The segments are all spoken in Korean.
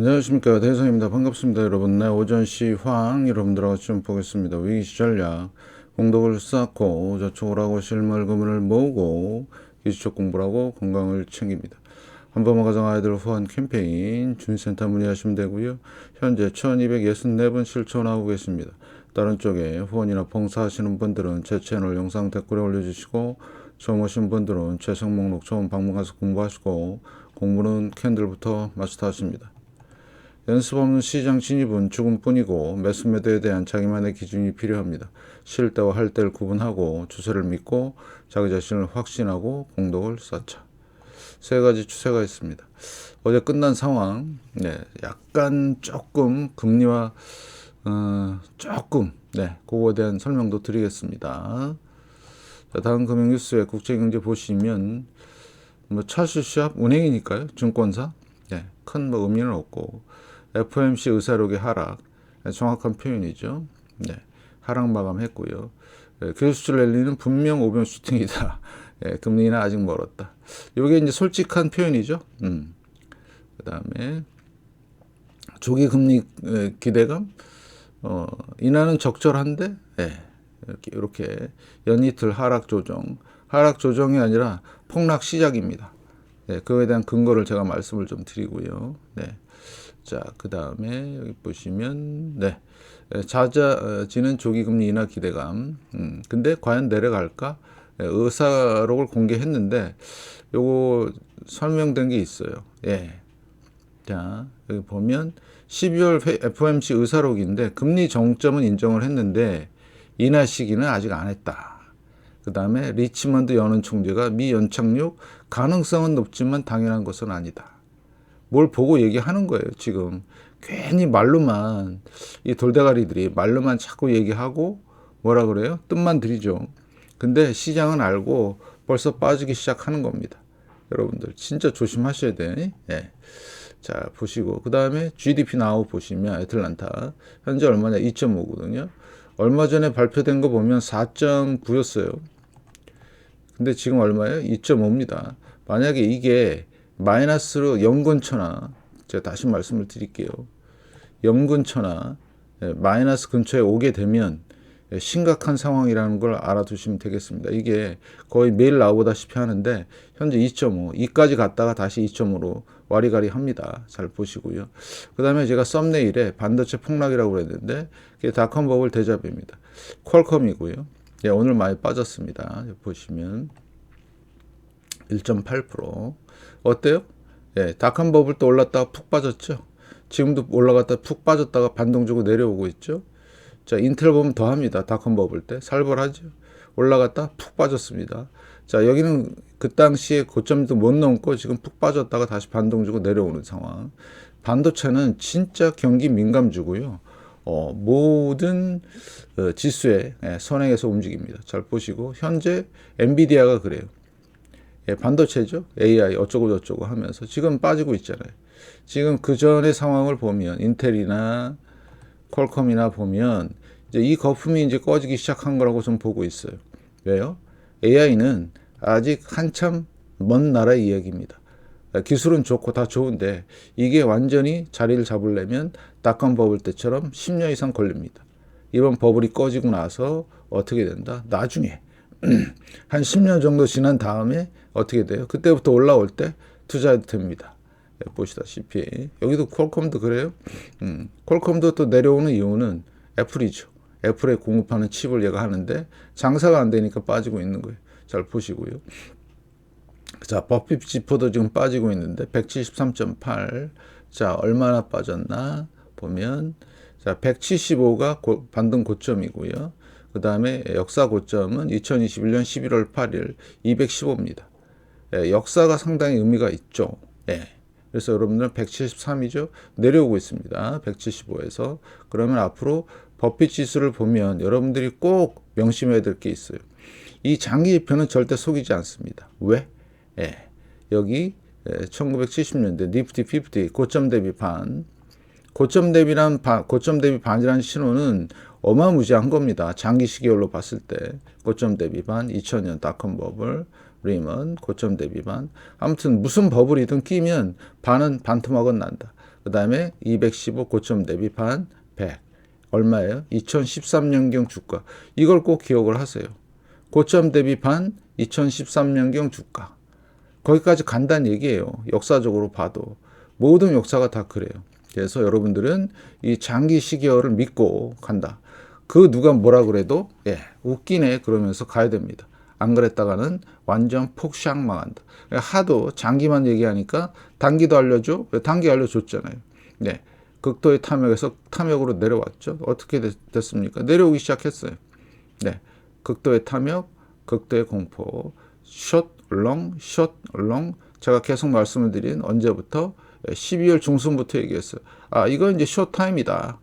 안녕하십니까. 대성입니다. 반갑습니다 여러분. 네 오전 시황 여러분들하고 좀 보겠습니다. 위기 전략 공덕을 쌓고 저축을 하고 실물금을 모으고 기술적 공부를 하고 건강을 챙깁니다. 한번만 가정 아이들 후원 캠페인 준센터 문의하시면 되고요. 현재 1264분 실천하고 계십니다. 다른 쪽에 후원이나 봉사하시는 분들은 제 채널 영상 댓글에 올려주시고 처음 오신 분들은 최성 목록 처음 방문 가서 공부하시고 공부는 캔들부터 마스터하십니다. 연습 없는 시장 진입은 죽음뿐이고 매수 매도에 대한 자기만의 기준이 필요합니다. 쉴 때와 할 때를 구분하고 추세를 믿고 자기 자신을 확신하고 공덕을 쌓자. 세 가지 추세가 있습니다. 어제 끝난 상황, 네, 약간 조금 금리와 어, 조금 네, 그거에 대한 설명도 드리겠습니다. 자, 다음 금융 뉴스에 국제경제 보시면 뭐 차슈 시합 은행이니까요, 증권사. 네, 큰 뭐 의미는 없고 FOMC 의사록의 하락 네, 정확한 표현이죠. 네, 하락 마감했고요. 네, 교수출 랠리는 분명 오변 슈팅이다. 네, 금리는 아직 멀었다. 이게 이제 솔직한 표현이죠. 음. 그다음에 조기 금리 에, 기대감 어, 인하는 적절한데 예, 이렇게, 이렇게 연이틀 하락 조정 하락 조정이 아니라 폭락 시작입니다. 네, 그거에 대한 근거를 제가 말씀을 좀 드리고요. 네. 자, 그 다음에 여기 보시면, 네. 예, 잦아지는 조기금리 인하 기대감. 음, 근데 과연 내려갈까? 예, 의사록을 공개했는데, 요거 설명된 게 있어요. 예. 자, 여기 보면 12월 FOMC 의사록인데 금리 정점은 인정을 했는데 인하 시기는 아직 안 했다. 그 다음에 리치먼드 연은 총재가 미 연착륙 가능성은 높지만 당연한 것은 아니다. 뭘 보고 얘기하는 거예요, 지금. 괜히 말로만, 이 돌대가리들이 말로만 자꾸 얘기하고 뭐라 그래요? 뜻만 들이죠. 근데 시장은 알고 벌써 빠지기 시작하는 겁니다. 여러분들, 진짜 조심하셔야 돼. 예. 자, 보시고. 그 다음에 GDP 나우 보시면 애틀란타. 현재 얼마냐? 2.5거든요. 얼마 전에 발표된 거 보면 4.9였어요. 근데 지금 얼마예요? 2.5입니다. 만약에 이게 마이너스로 연근처나 제가 다시 말씀을 드릴게요. 연근처나 예, 마이너스 근처에 오게 되면 예, 심각한 상황이라는 걸 알아두시면 되겠습니다. 이게 거의 매일 나오다시피 하는데 현재 2.5, 2까지 갔다가 다시 2.5로 와리가리 합니다. 잘 보시고요. 그 다음에 제가 썸네일에 반도체 폭락이라고 그랬는데 그게 닷컴 버블 대자뷰입니다. 퀄컴이고요. 예, 오늘 많이 빠졌습니다. 보시면 1.8% 어때요? 예, 닷컴 버블 또 올랐다가 푹 빠졌죠. 지금도 올라갔다 푹 빠졌다가 반동 주고 내려오고 있죠. 자, 인텔 보면 더 합니다. 닷컴 버블 때 살벌하죠. 올라갔다 푹 빠졌습니다. 자, 여기는 그 당시에 고점도 못 넘고 지금 푹 빠졌다가 다시 반동 주고 내려오는 상황. 반도체는 진짜 경기 민감주고요. 어, 모든 어, 지수에 예, 선행해서 움직입니다. 잘 보시고 현재 엔비디아가 그래요. 예, 반도체죠. AI 어쩌고 저쩌고 하면서 지금 빠지고 있잖아요. 지금 그 전의 상황을 보면 인텔이나 퀄컴이나 보면 이제 이 거품이 이제 꺼지기 시작한 거라고 좀 보고 있어요. 왜요? AI는 아직 한참 먼 나라의 이야기입니다. 기술은 좋고 다 좋은데 이게 완전히 자리를 잡으려면 닷컴 버블 때처럼 10년 이상 걸립니다. 이번 버블이 꺼지고 나서 어떻게 된다? 나중에 한 10년 정도 지난 다음에 어떻게 돼요? 그때부터 올라올 때 투자해도 됩니다. 예, 보시다시피 여기도 퀄컴도 그래요. 음, 퀄컴도 또 내려오는 이유는 애플이죠. 애플에 공급하는 칩을 얘가 하는데 장사가 안 되니까 빠지고 있는 거예요. 잘 보시고요. 자, 버핏 지포도 지금 빠지고 있는데 173.8. 자, 얼마나 빠졌나 보면 자, 175가 고, 반등 고점이고요. 그 다음에 역사 고점은 2021년 11월 8일 215입니다. 예, 역사가 상당히 의미가 있죠. 예. 그래서 여러분들 173이죠. 내려오고 있습니다. 175에서. 그러면 앞으로 버핏 지수를 보면 여러분들이 꼭 명심해야 될 게 있어요. 이 장기 지표는 절대 속이지 않습니다. 왜? 예. 여기 1970년대 니프티 50 고점 대비 반 고점 대비란 반, 고점 대비 반이라는 신호는 어마무지한 겁니다. 장기 시계열로 봤을 때 고점 대비 반 2000년 닷컴 버블 리먼 고점 대비 반 아무튼 무슨 버블이든 끼면 반은 반토막은 난다. 그 다음에 215 고점 대비 반 100. 얼마예요? 2013년경 주가. 이걸 꼭 기억을 하세요. 고점 대비 반 2013년경 주가. 거기까지 간다는 얘기예요. 역사적으로 봐도. 모든 역사가 다 그래요. 그래서 여러분들은 이 장기 시계열을 믿고 간다. 그 누가 뭐라 그래도 예, 웃기네 그러면서 가야 됩니다. 안 그랬다가는 완전 폭샥 망한다. 하도 장기만 얘기하니까 단기도 알려줘. 단기 알려줬잖아요. 네. 극도의 탐욕에서 탐욕으로 내려왔죠. 어떻게 됐, 습니까 내려오기 시작했어요. 네. 극도의 탐욕, 극도의 공포, 숏, 롱, 숏, 롱. 제가 계속 말씀을 드린 언제부터 12월 중순부터 얘기했어요. 아, 이건 이제 쇼타임이다.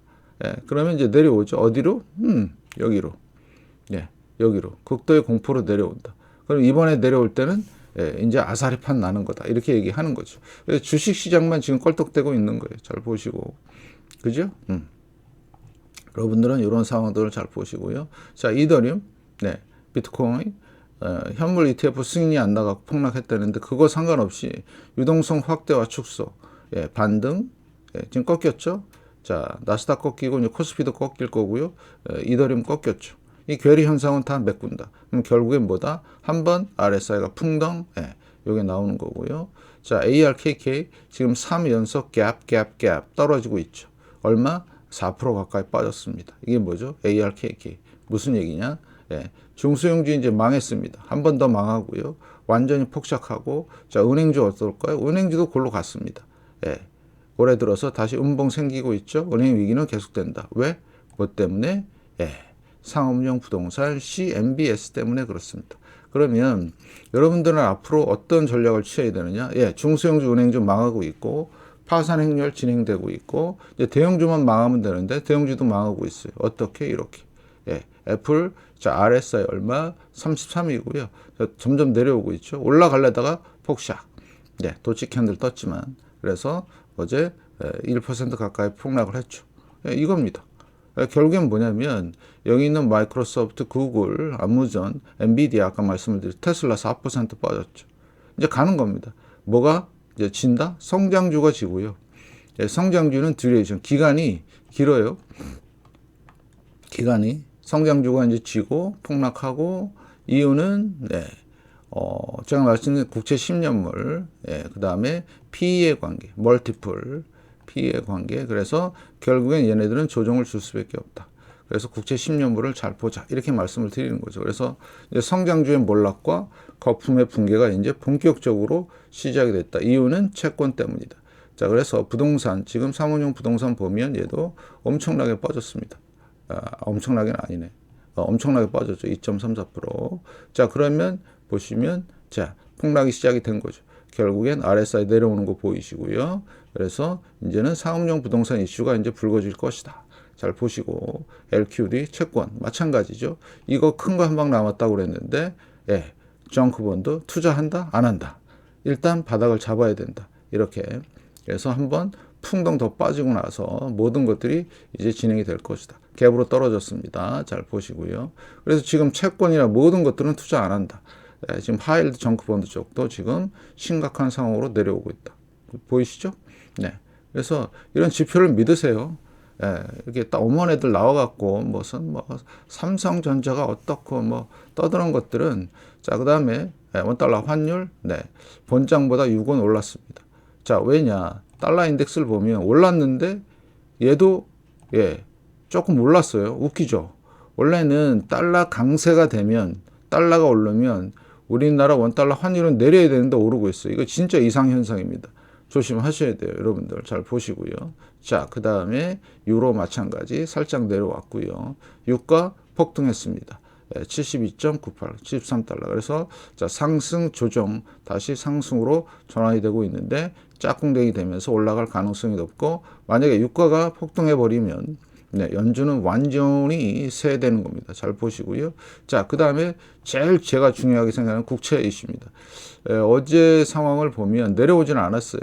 예, 그러면 이제 내려오죠. 어디로? 음, 여기로. 예, 여기로. 극도의 공포로 내려온다. 그럼 이번에 내려올 때는 예, 이제 아사리판 나는 거다. 이렇게 얘기하는 거죠. 주식 시장만 지금 껄떡대고 있는 거예요. 잘 보시고. 그죠? 음. 여러분들은 이런 상황들을 잘 보시고요. 자, 이더리움, 네, 비트코인, 어, 현물 ETF 승인이 안 나가고 폭락했다는데 그거 상관없이 유동성 확대와 축소, 예, 반등, 예, 지금 꺾였죠? 자, 나스닥 꺾이고 이제 코스피도 꺾일 거고요. 예, 이더리움 꺾였죠. 이 괴리 현상은 다 메꾼다. 그럼 결국엔 뭐다? 한번 RSI가 풍덩, 예, 요게 나오는 거고요. 자, ARKK 지금 3연속 갭, 갭, 갭 떨어지고 있죠. 얼마? 4% 가까이 빠졌습니다. 이게 뭐죠? ARKK. 무슨 얘기냐? 예, 중소형주 이제 망했습니다. 한 번 더 망하고요. 완전히 폭삭하고 자 은행주 어떨까요? 은행주도 골로 갔습니다. 예, 올해 들어서 다시 음봉 생기고 있죠. 은행 위기는 계속된다. 왜? 뭐 때문에? 예, 상업용 부동산 CMBS 때문에 그렇습니다. 그러면 여러분들은 앞으로 어떤 전략을 취해야 되느냐? 예, 중소형주 은행주 망하고 있고 파산 행렬 진행되고 있고 이제 대형주만 망하면 되는데 대형주도 망하고 있어요. 어떻게 이렇게 예, 애플 자 RSI 얼마 33이고요. 점점 내려오고 있죠. 올라갈려다가 폭샥. 예, 도치 캔들 떴지만 그래서 어제 1% 가까이 폭락을 했죠. 예, 이겁니다. 예, 결국엔 뭐냐면 여기 있는 마이크로소프트, 구글, 아무존, 엔비디아 아까 말씀을 드린 테슬라 4% 빠졌죠. 이제 가는 겁니다. 뭐가 이제 진다? 성장주가 지고요. 예, 성장주는 듀레이션 기간이 길어요. 기간이 성장주가 이제 지고 폭락하고 이유는 네. 어, 제가 말씀드린 국채 10년물, 예, 그 다음에 PE의 관계, 멀티플, PE의 관계. 그래서 결국엔 얘네들은 조정을 줄 수밖에 없다. 그래서 국채 10년물을 잘 보자. 이렇게 말씀을 드리는 거죠. 그래서 성장주의 몰락과 거품의 붕괴가 이제 본격적으로 시작이 됐다. 이유는 채권 때문이다. 자, 그래서 부동산, 지금 사모용 부동산 보면 얘도 엄청나게 빠졌습니다. 아, 엄청나게는 아니네. 어, 엄청나게 빠졌죠. 2.34%. 자, 그러면 보시면 자, 폭락이 시작이 된 거죠. 결국엔 RSI 내려오는 거 보이시고요. 그래서 이제는 상업용 부동산 이슈가 이제 불거질 것이다. 잘 보시고 LQD 채권 마찬가지죠. 이거 큰 거 한 방 남았다고 그랬는데 예, 정크본드 투자한다 안 한다. 일단 바닥을 잡아야 된다. 이렇게 그래서 한번 풍덩 더 빠지고 나서 모든 것들이 이제 진행이 될 것이다. 갭으로 떨어졌습니다. 잘 보시고요. 그래서 지금 채권이나 모든 것들은 투자 안 한다. 예, 지금 하일드 정크본드 쪽도 지금 심각한 상황으로 내려오고 있다. 보이시죠? 네. 그래서 이런 지표를 믿으세요. 예, 이렇게 딱 어머니 애들 나와갖고 무슨 뭐 삼성전자가 어떻고 뭐 떠드는 것들은 자 그다음에 예, 원달러 환율 네 본장보다 6원 올랐습니다. 자 왜냐 달러 인덱스를 보면 올랐는데 얘도 예 조금 올랐어요. 웃기죠. 원래는 달러 강세가 되면 달러가 오르면 우리나라 원달러 환율은 내려야 되는데 오르고 있어요. 이거 진짜 이상 현상입니다. 조심하셔야 돼요. 여러분들 잘 보시고요. 자, 그 다음에 유로 마찬가지 살짝 내려왔고요. 유가 폭등했습니다. 72.98, 73달러. 그래서 자, 상승 조정 다시 상승으로 전환이 되고 있는데 짝꿍댕이 되면서 올라갈 가능성이 높고 만약에 유가가 폭등해 버리면 네, 연준은 완전히 세되는 겁니다. 잘 보시고요. 자, 그 다음에 제일 제가 중요하게 생각하는 국채 이슈입니다. 에, 어제 상황을 보면 내려오지는 않았어요.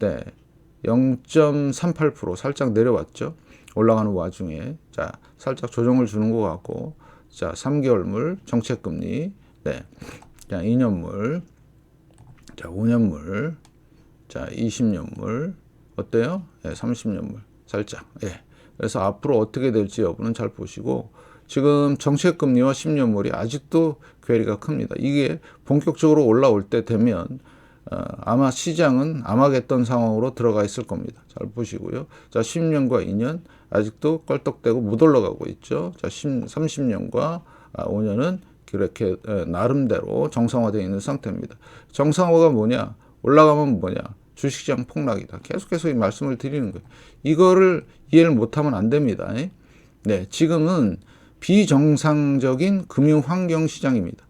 네. 0.38% 살짝 내려왔죠. 올라가는 와중에. 자, 살짝 조정을 주는 것 같고. 자, 3개월물 정책금리. 네. 자, 2년물. 자, 5년물. 자, 20년물. 어때요? 예, 30년물 살짝. 예. 그래서 앞으로 어떻게 될지 여부는 잘 보시고 지금 정책 금리와 10년물이 아직도 괴리가 큽니다. 이게 본격적으로 올라올 때 되면 어, 아마 시장은 암하겠던 상황으로 들어가 있을 겁니다. 잘 보시고요. 자, 10년과 2년 아직도 껄떡대고 못 올라가고 있죠. 자, 10, 30년과 5년은 그렇게 에, 나름대로 정상화되어 있는 상태입니다. 정상화가 뭐냐? 올라가면 뭐냐? 주식시장 폭락이다. 계속해서 이 말씀을 드리는 거예요. 이거를 이해를 못하면 안 됩니다. 네, 지금은 비정상적인 금융 환경 시장입니다.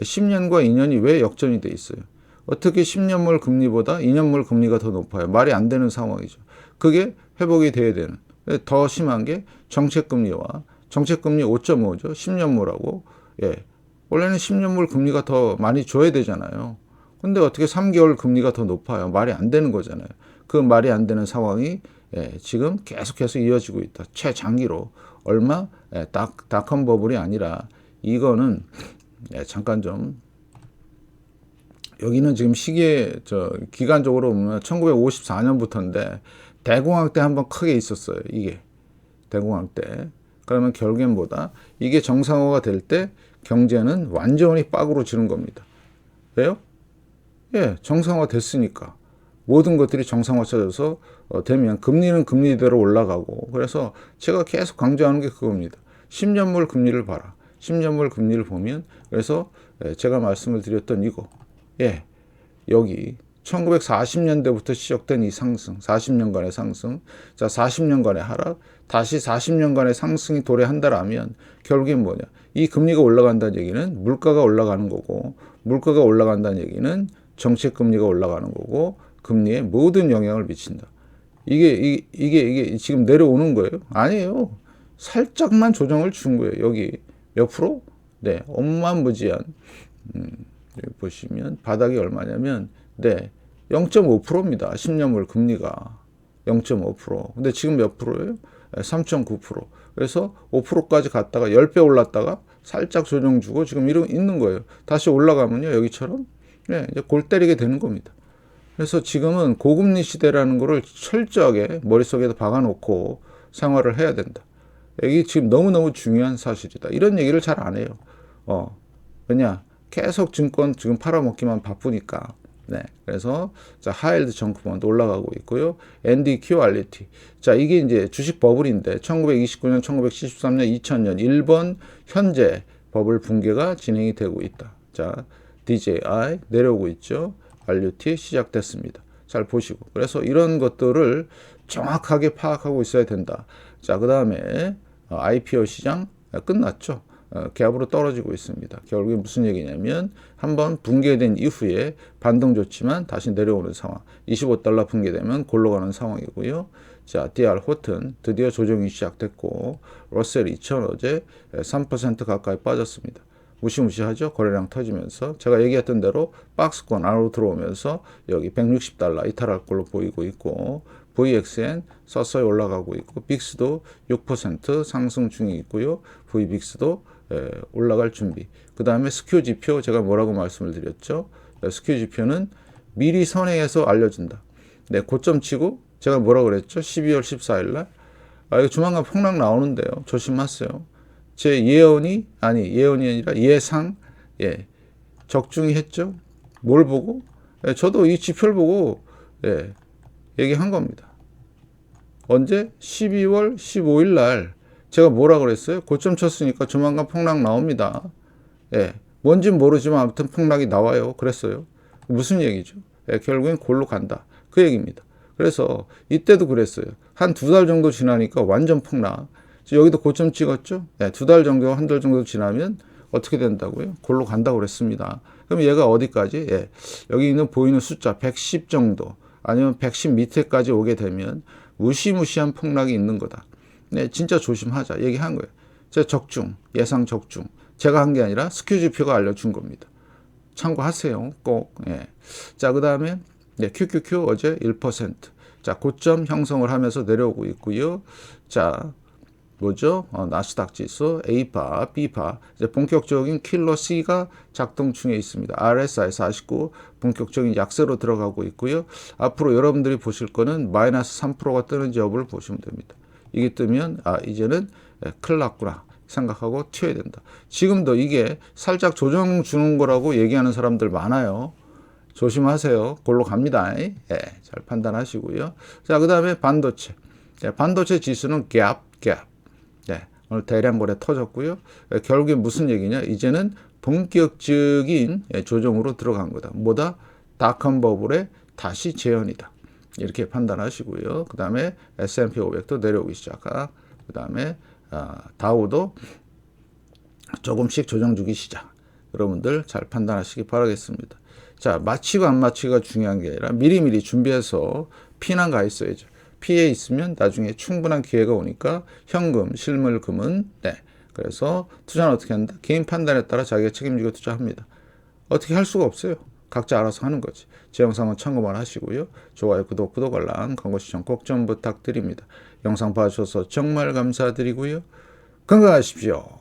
10년과 2년이 왜 역전이 돼 있어요? 어떻게 10년물 금리보다 2년물 금리가 더 높아요? 말이 안 되는 상황이죠. 그게 회복이 돼야 되는. 더 심한 게 정책 금리와 정책 금리 5.5죠. 10년물하고 예. 원래는 10년물 금리가 더 많이 줘야 되잖아요. 근데 어떻게 3개월 금리가 더 높아요? 말이 안 되는 거잖아요. 그 말이 안 되는 상황이 예, 지금 계속해서 이어지고 있다. 최장기로 얼마 예, 딱 닷컴 버블이 아니라 이거는 예, 잠깐 좀 여기는 지금 시기에 저 기간적으로 보면 1954년부터인데 대공황 때 한번 크게 있었어요. 이게 대공황 때. 그러면 결국엔보다 이게 정상화가 될 때 경제는 완전히 빡으로 지는 겁니다. 왜요? 예, 정상화 됐으니까. 모든 것들이 정상화쳐져서 어, 되면 금리는 금리대로 올라가고 그래서 제가 계속 강조하는 게 그겁니다. 10년물 금리를 봐라. 10년물 금리를 보면 그래서 예, 제가 말씀을 드렸던 이거 예 여기 1940년대부터 시작된 이 상승 40년간의 상승 자 40년간의 하락 다시 40년간의 상승이 도래한다라면 결국엔 뭐냐 이 금리가 올라간다는 얘기는 물가가 올라가는 거고 물가가 올라간다는 얘기는 정책 금리가 올라가는 거고 금리에 모든 영향을 미친다. 이게 이, 이게 이게 지금 내려오는 거예요? 아니에요. 살짝만 조정을 준 거예요. 여기 몇 프로? 네, 엄만무지한. 음, 보시면 바닥이 얼마냐면 네, 0.5%입니다. 10년물 금리가 0.5%. 근데 지금 몇 프로예요? 3.9%. 그래서 5%까지 갔다가 10배 올랐다가 살짝 조정 주고 지금 이러 있는 거예요. 다시 올라가면요. 여기처럼 네, 이제 골 때리게 되는 겁니다. 그래서 지금은 고금리 시대라는 거를 철저하게 머릿속에다 박아놓고 생활을 해야 된다. 이게 지금 너무너무 중요한 사실이다. 이런 얘기를 잘 안 해요. 어, 왜냐? 계속 증권 지금 팔아먹기만 바쁘니까. 네. 그래서, 자, 하일드 정크펀드 올라가고 있고요. NDQRT. 자, 이게 이제 주식 버블인데, 1929년, 1973년, 2000년, 일본 현재 버블 붕괴가 진행이 되고 있다. 자, DJI 내려오고 있죠. RUT 시작됐습니다. 잘 보시고. 그래서 이런 것들을 정확하게 파악하고 있어야 된다. 자, 그 다음에 IPO 시장 끝났죠. 어, 갭으로 떨어지고 있습니다. 결국에 무슨 얘기냐면 한번 붕괴된 이후에 반등 좋지만 다시 내려오는 상황. 25달러 붕괴되면 골로 가는 상황이고요. 자, DR 호튼 드디어 조정이 시작됐고 러셀 2000 어제 3% 가까이 빠졌습니다. 무시무시하죠. 거래량 터지면서 제가 얘기했던 대로 박스권 안으로 들어오면서 여기 160달러 이탈할 걸로 보이고 있고 VXN 서서히 올라가고 있고 빅스도 6% 상승 중이 있고요. VBIX도 예, 올라갈 준비. 그 다음에 스큐 지표 제가 뭐라고 말씀을 드렸죠. 스큐 지표는 미리 선행해서 알려준다. 네, 고점 치고 제가 뭐라 그랬죠? 12월 14일 날. 아, 이거 조만간 폭락 나오는데요. 조심하세요. 제 예언이 아니 예언이 아니라 예상 예 적중이 했죠. 뭘 보고? 예, 저도 이 지표를 보고 예, 얘기한 겁니다. 언제? 12월 15일 날 제가 뭐라 그랬어요? 고점 쳤으니까 조만간 폭락 나옵니다. 예, 뭔진 모르지만 아무튼 폭락이 나와요. 그랬어요. 무슨 얘기죠? 예, 결국엔 골로 간다. 그 얘기입니다. 그래서 이때도 그랬어요. 한 두 달 정도 지나니까 완전 폭락. 여기도 고점 찍었죠? 네, 두달 정도, 한 달 정도 지나면 어떻게 된다고요? 골로 간다고 그랬습니다. 그럼 얘가 어디까지? 예, 여기 있는 보이는 숫자 110 정도 아니면 110 밑에까지 오게 되면 무시무시한 폭락이 있는 거다. 네, 진짜 조심하자. 얘기한 거예요. 제 적중, 예상 적중. 제가 한 게 아니라 스큐지표가 알려준 겁니다. 참고하세요. 꼭. 예. 자, 그 다음에 네, QQQ 어제 1%. 자, 고점 형성을 하면서 내려오고 있고요. 자, 뭐죠? 어, 나스닥 지수 A파, B파 이제 본격적인 킬러 C가 작동 중에 있습니다. RSI 49 본격적인 약세로 들어가고 있고요. 앞으로 여러분들이 보실 거는 마이너스 3%가 뜨는지 여부를 보시면 됩니다. 이게 뜨면 아 이제는 예, 큰일 났구나 생각하고 튀어야 된다. 지금도 이게 살짝 조정 주는 거라고 얘기하는 사람들 많아요. 조심하세요. 골로 갑니다. 예, 잘 판단하시고요. 자, 그 다음에 반도체. 예, 반도체 지수는 갭, 갭. 예, 오늘 대량 거래 터졌고요. 예, 결국에 무슨 얘기냐? 이제는 본격적인 예, 조정으로 들어간 거다. 뭐다? 닷컴 버블의 다시 재현이다. 이렇게 판단하시고요. 그 다음에 S&P 500도 내려오기 시작하. 그 다음에 아, 다우도 조금씩 조정 주기 시작. 여러분들 잘 판단하시기 바라겠습니다. 자, 마치고 안 마치고가 중요한 게 아니라 미리미리 준비해서 피난 가 있어야죠. 피해 있으면 나중에 충분한 기회가 오니까 현금, 실물 금은 네. 그래서 투자는 어떻게 한다? 개인 판단에 따라 자기가 책임지고 투자합니다. 어떻게 할 수가 없어요. 각자 알아서 하는 거지. 제 영상은 참고만 하시고요. 좋아요, 구독, 구독 알람, 광고 시청 꼭 좀 부탁드립니다. 영상 봐주셔서 정말 감사드리고요. 건강하십시오.